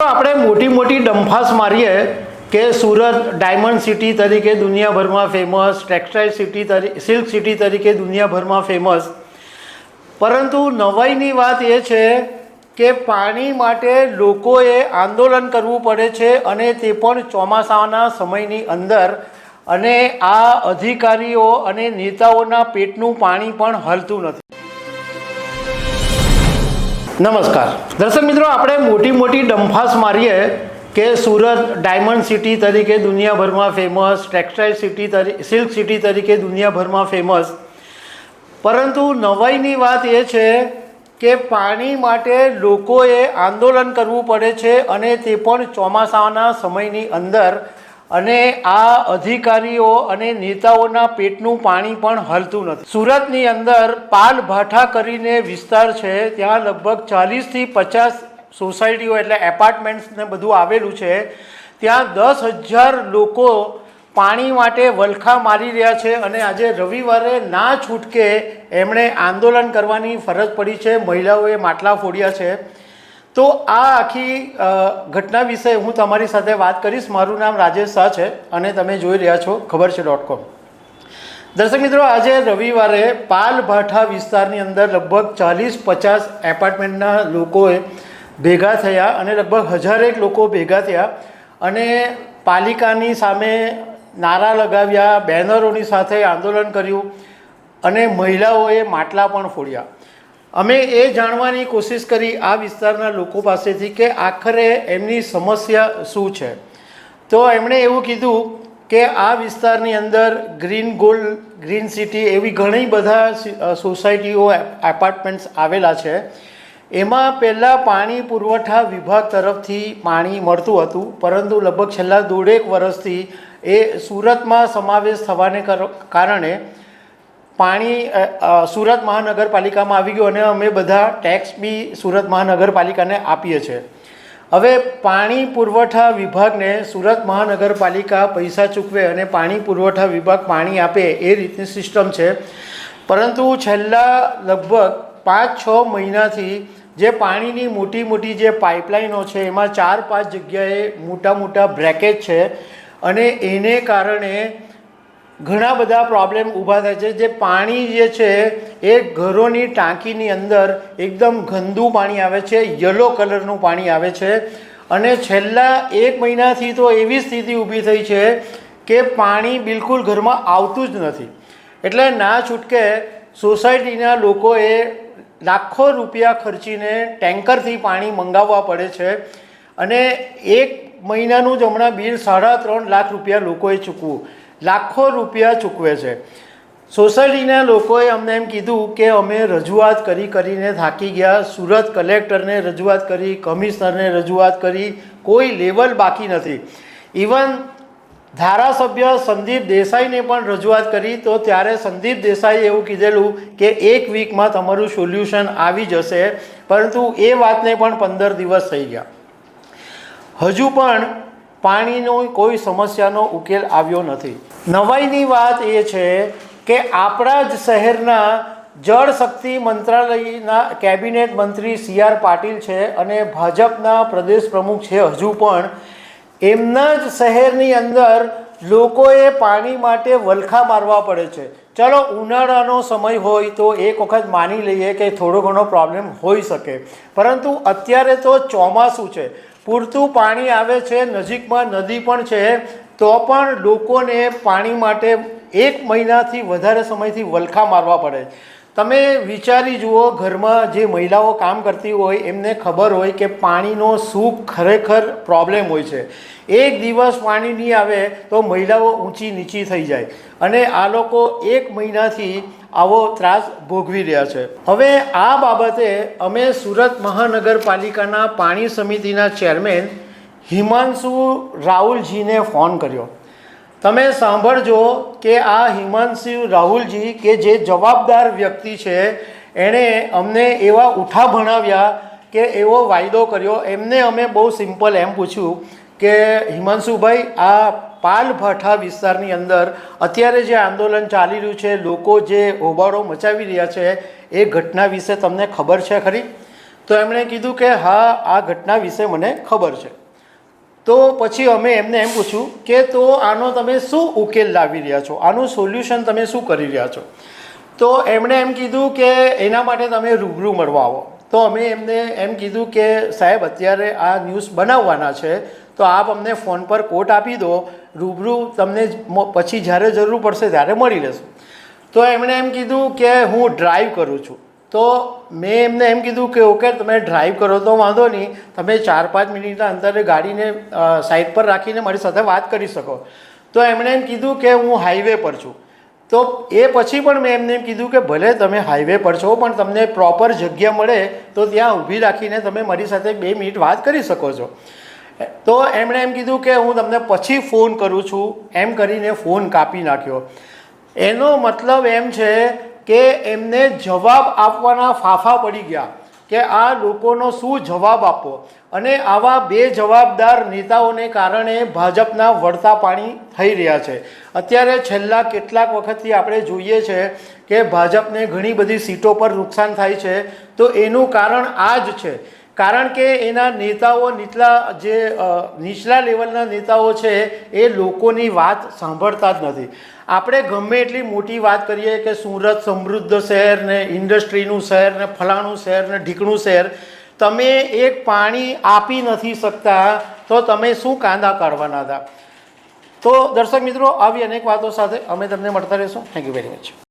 આપણે મોટી મોટી ડંફાસ મારીએ કે સુરત ડાયમંડ સિટી તરીકે દુનિયાભરમાં ફેમસ ટેક્સટાઇલ સિટી તરીકે સિલ્ક સિટી તરીકે દુનિયાભરમાં ફેમસ પરંતુ નવાઈની વાત એ છે કે પાણી માટે લોકોએ આંદોલન કરવું પડે છે અને તે પણ ચોમાસાના સમયની અંદર અને આ અધિકારીઓ અને નેતાઓના પેટનું પાણી પણ હલતું નથી. નમસ્કાર. દર્શક મિત્રો, આપણે મોટી મોટી ડંફાસ મારીએ કે સુરત ડાયમંડ સિટી તરીકે દુનિયાભરમાં ફેમસ ટેક્સટાઇલ સિટી તરીકે સિલ્ક સિટી તરીકે દુનિયાભરમાં ફેમસ પરંતુ નવાઈની વાત એ છે કે પાણી માટે લોકોએ આંદોલન કરવું પડે છે અને તે પણ ચોમાસાના સમયની અંદર અને આ અધિકારીઓ અને નેતાઓના પેટનું પાણી પણ હલતું નથી. સુરતની અંદર પાલ ભાઠા કરીને વિસ્તાર છે, ત્યાં લગભગ ચાલીસથી પચાસ સોસાયટીઓ એટલે એપાર્ટમેન્ટ્સને બધું આવેલું છે. ત્યાં દસ હજાર લોકો પાણી માટે વલખા મારી રહ્યા છે અને આજે રવિવારે ના છૂટકે એમણે આંદોલન કરવાની ફરજ પડી છે. મહિલાઓએ માટલા ફોડ્યા છે. તો આ આખી ઘટના વિશે હું તમારી સાથે વાત કરીશ. મારું નામ રાજેશ શાહ છે અને તમે જોઈ રહ્યા છો ખબર છે ડોટ કોમ દર્શક મિત્રો, આજે રવિવારે પાલભાઠા વિસ્તારની અંદર લગભગ ચાલીસ પચાસ એપાર્ટમેન્ટના લોકોએ ભેગા થયા અને લગભગ હજારેક લોકો ભેગા થયા અને પાલિકાની સામે નારા લગાવ્યા, બેનરોની સાથે આંદોલન કર્યું અને મહિલાઓએ માટલા પણ ફોડ્યા. અમે એ જાણવાની કોશિશ કરી આ વિસ્તારના લોકો પાસેથી કે આખરે એમની સમસ્યા શું છે. તો એમણે એવું કીધું કે આ વિસ્તારની અંદર ગ્રીન ગોલ્ડ, ગ્રીન સિટી એવી ઘણી બધા સોસાયટીઓ એપાર્ટમેન્ટ્સ આવેલા છે. એમાં પહેલાં પાણી પુરવઠા વિભાગ તરફથી પાણી મળતું હતું, પરંતુ લગભગ છેલ્લા દોઢેક વર્ષથી એ સુરતમાં સમાવેશ થવાને કારણે પાણી સુરત મહાનગરપાલિકામાં આવી ગયું અને અમે બધા ટેક્સ બી સુરત મહાનગરપાલિકાને આપીએ છીએ. હવે પાણી પુરવઠા વિભાગને સુરત મહાનગરપાલિકા પૈસા ચૂકવે અને પાણી પુરવઠા વિભાગ પાણી આપે એ રીતની સિસ્ટમ છે. પરંતુ છેલ્લા લગભગ પાંચ છ મહિનાથી જે પાણીની મોટી મોટી જે પાઇપલાઇનો છે, એમાં ચાર પાંચ જગ્યાએ મોટા મોટા બ્રેકેજ છે અને એને કારણે ઘણા બધા પ્રોબ્લેમ ઊભા થાય છે જે પાણી જે છે એ ઘરોની ટાંકીની અંદર એકદમ ગંદુ પાણી આવે છે યલો કલરનું પાણી આવે છે. અને છેલ્લા એક મહિનાથી તો એવી સ્થિતિ ઊભી થઈ છે કે પાણી બિલકુલ ઘરમાં આવતું જ નથી. એટલે ના છૂટકે સોસાયટીના લોકોએ લાખો રૂપિયા ખર્ચીને ટેન્કરથી પાણી મંગાવવા પડે છે. અને એક મહિનાનું જ હમણાં બિલ સાડા ત્રણ લાખ રૂપિયા લોકોએ ચૂકવું. લાખો રૂપિયા ચૂકવે છે. સોસાયટીના લોકોએ અમને એમ કીધું કે અમે રજૂઆત કરી કરીને થાકી ગયા. સુરત કલેક્ટરને રજૂઆત કરી, કમિશનરને રજૂઆત કરી. કોઈ લેવલ બાકી નથી. ઇવન ધારાસભ્ય સંદીપ દેસાઈને પણ રજૂઆત કરી. તો ત્યારે સંદીપ દેસાઈએ એવું કીધેલું કે એક વીકમાં તમારું સોલ્યુશન આવી જશે. પરંતુ એ વાતને પણ પંદર દિવસ થઈ ગયા. હજુ પણ પાણીનો કોઈ સમસ્યાનો ઉકેલ આવ્યો નથી. નવાઈની વાત એ છે કે આપણા જ શહેરના જળ શક્તિ મંત્રાલયના કેબિનેટ મંત્રી સી આર પાટીલ છે અને ભાજપના પ્રદેશ પ્રમુખ છે હજુ પણ. એમના જ શહેરની અંદર લોકોએ પાણી માટે વલખા મારવા પડે છે. ચલો, ઉનાળાનો સમય હોય તો એક વખત માની લઈએ કે થોડો ઘણો પ્રોબ્લેમ હોઈ શકે. પરંતુ અત્યારે તો ચોમાસું છે. પૂરતું પાણી આવે છે, નજીકમાં નદી પણ છે, તો પણ લોકોને પાણી માટે એક મહિનાથી વધારે સમયથી વલખા મારવા પડે તમે વિચારી જુઓ, ઘરમાં જે મહિલાઓ કામ કરતી હોય, એમને ખબર હોય કે પાણીનો શું ખરેખર પ્રોબ્લેમ હોય છે. એક દિવસ પાણી નહીં આવે તો મહિલાઓ ઊંચી નીચી થઈ જાય અને આ લોકો એક મહિનાથી આવો ત્રાસ ભોગવી રહ્યા છે. હવે આ બાબતે અમે સુરત મહાનગરપાલિકાના પાણી સમિતિના ચેરમેન હિમાંશુ રાહુલજીને ફોન કર્યો. તમે સાંભળજો કે આ હિમાંશુ રાહુલજી કે જે જવાબદાર વ્યક્તિ છે, એણે અમને એવા ઉઠા ભણાવ્યા કે એવો વાયદો કર્યો. એમને અમે બહુ સિમ્પલ એમ પૂછ્યું કે, હિમાંશુભાઈ, આ પાલ ભાઠા વિસ્તારની અંદર અત્યારે જે આંદોલન ચાલી રહ્યું છે, લોકો જે હોબાળો મચાવી રહ્યા છે, એ ઘટના વિશે તમને ખબર છે ખરી? તો એમણે કીધું કે, હા, આ ઘટના વિશે મને ખબર છે. તો પછી અમે એમને એમ પૂછ્યું કે તો આનો તમે શું ઉકેલ લાવી રહ્યા છો? આનું સોલ્યુશન તમે શું કરી રહ્યા છો? તો એમણે એમ કીધું કે એના માટે તમે રૂબરૂ મળવા આવો. તો અમે એમને એમ કીધું કે સાહેબ, અત્યારે આ ન્યૂઝ બનાવવાના છે, તો આપ અમને ફોન પર કોટ આપી દો. રૂબરૂ તમને પછી જ્યારે જરૂર પડશે ત્યારે મળી લેશું. તો એમણે એમ કીધું કે હું ડ્રાઈવ કરું છું. તો મેં એમને એમ કીધું કે, ઓકે, તમે ડ્રાઈવ કરો તો વાંધો નહીં. તમે ચાર, પાંચ મિનિટના અંતરે ગાડીને સાઈડ પર રાખીને મારી સાથે વાત કરી શકો. તો એમણે એમ કીધું કે, હું હાઈવે પર છું. તો એ પછી પણ મેં એમને એમ કીધું કે, ભલે તમે હાઈવે પર છો, પણ તમને પ્રોપર જગ્યા મળે, તો ત્યાં ઊભી રાખીને તમે મારી સાથે બે મિનિટ વાત કરી શકો છો. તો એમણે એમ કીધું કે, હું તમને પછી ફોન કરું છું. એમ કરીને ફોન કાપી નાખ્યો. એનો મતલબ એમ છે કે એમને જવાબ આપવાના ફાફા પડી ગયા કે આ લોકોનો શું જવાબ આપવો? અને આવા બે જવાબદાર નેતાઓને કારણે ભાજપના વળતા પાણી થઈ રહ્યા છે. અત્યારે છેલ્લા કેટલાક વખતથી આપણે જોઈએ છે કે ભાજપને ઘણી બધી સીટો પર નુકસાન થાય છે. તો એનું કારણ આ જ છે કારણ કે એના નેતાઓ નીચલા જે નીચલા લેવલના નેતાઓ છે, એ લોકોની વાત સાંભળતા જ નથી. આપણે ગમે એટલી મોટી વાત કરીએ કે સુરત સમૃદ્ધ શહેર ને ઇન્ડસ્ટ્રીનું શહેર ને ફલાણું શહેર ને ઢીકણું શહેર, તમે એક પાણી આપી નથી શકતા, તો તમે શું કાંદા કાઢવાના હતા? તો દર્શક મિત્રો, આવી અનેક વાતો સાથે અમે તમને મળતા રહીશું. Thank you very much